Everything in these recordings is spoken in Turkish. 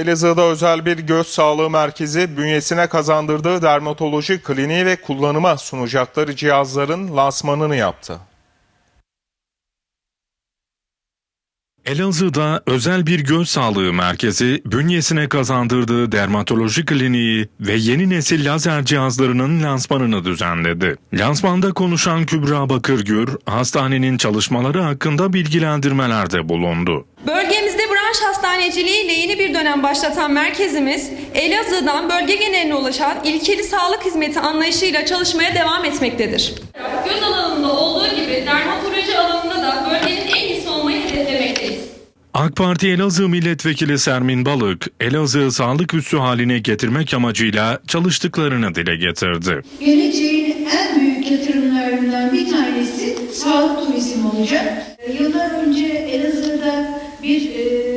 Elazığ'da özel bir göz sağlığı merkezi bünyesine kazandırdığı dermatoloji kliniği ve kullanıma sunacakları cihazların lansmanını yaptı. Elazığ'da özel bir göz sağlığı merkezi bünyesine kazandırdığı dermatoloji kliniği ve yeni nesil lazer cihazlarının lansmanını düzenledi. Lansmanda konuşan Kübra Bakırgür, hastanenin çalışmaları hakkında bilgilendirmelerde bulundu. Bölgemizde branş hastaneciliği ile yeni bir dönem başlatan merkezimiz, Elazığ'dan bölge geneline ulaşan ilkeli sağlık hizmeti anlayışıyla çalışmaya devam etmektedir. Göz alanında olduğu gibi dermatoloji alanında da bölgenin en iyisi olmayı hedeflemekteyiz. AK Parti Elazığ Milletvekili Sermin Balık, Elazığ sağlık üssü haline getirmek amacıyla çalıştıklarını dile getirdi. Geleceğin en büyük yatırımlarından bir tanesi sağlık turizmi olacak. Yıllar önce Elazığ'da bir e,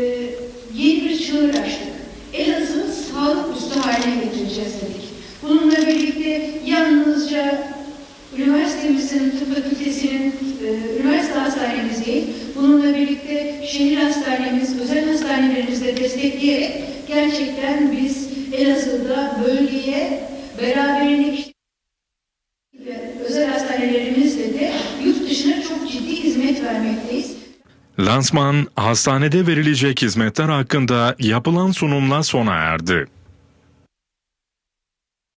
yeni bir çığır açtık. Elazığ'ı sağlık üstü haline getireceğiz dedik. Bununla birlikte yalnızca üniversitemizin, tıp fakültesinin, e, üniversite hastanemiz değil, bununla birlikte şehir hastanemiz, özel hastanelerimizi de destekleyerek gerçekten biz Elazığ'da bölgeye beraberlik özel hastanelerimizle de yurt dışına çok ciddi hizmet vermekteyiz. Lansman, hastanede verilecek hizmetler hakkında yapılan sunumla sona erdi.